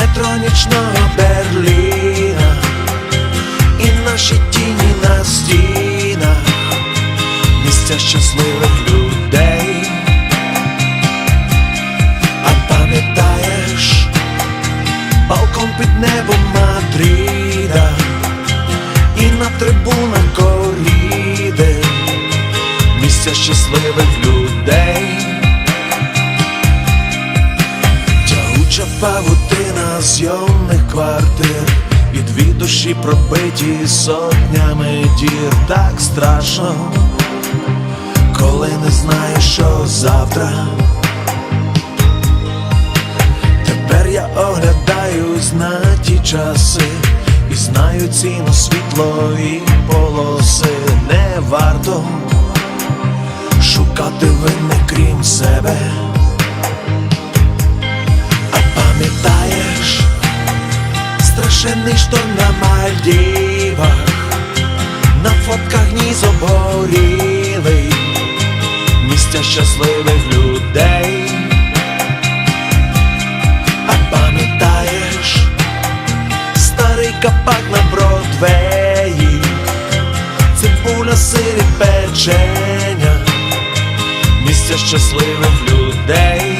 Метро нічного Берліна і наші тіні на стінах, місця щасливих людей. А пам'ятаєш балкон під небом Мадріда і на трибунах коріди, місця щасливих людей. Тягуча павутина зйомних квартир І дві душі пробиті сотнями дір Так страшно, коли не знаєш, що завтра. Тепер я оглядаюсь на ті часи І знаю ціну світлої полоси Не варто шукати винних крім себе. Страшенний шторм на Мальдівах, на фотках ніс обгорілий, місця щасливих людей. А пам'ятаєш старий капак на Бродвеї, цибуля сирі печення, місця щасливих людей.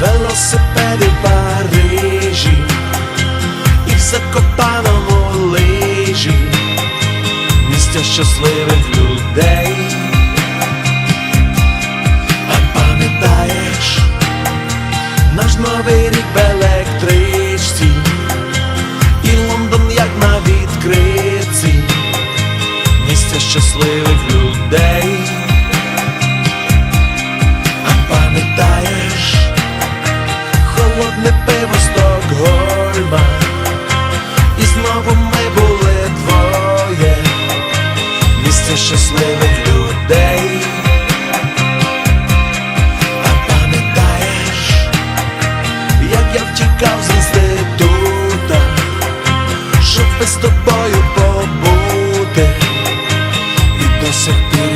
велосипеди в Парижі і в Закопаному лижі, місця щасливих людей. А пам'ятаєш наш новий щасливих людей. А пам'ятаєш, як я втікав з інститута, щоб з тобою побути. І до сих пір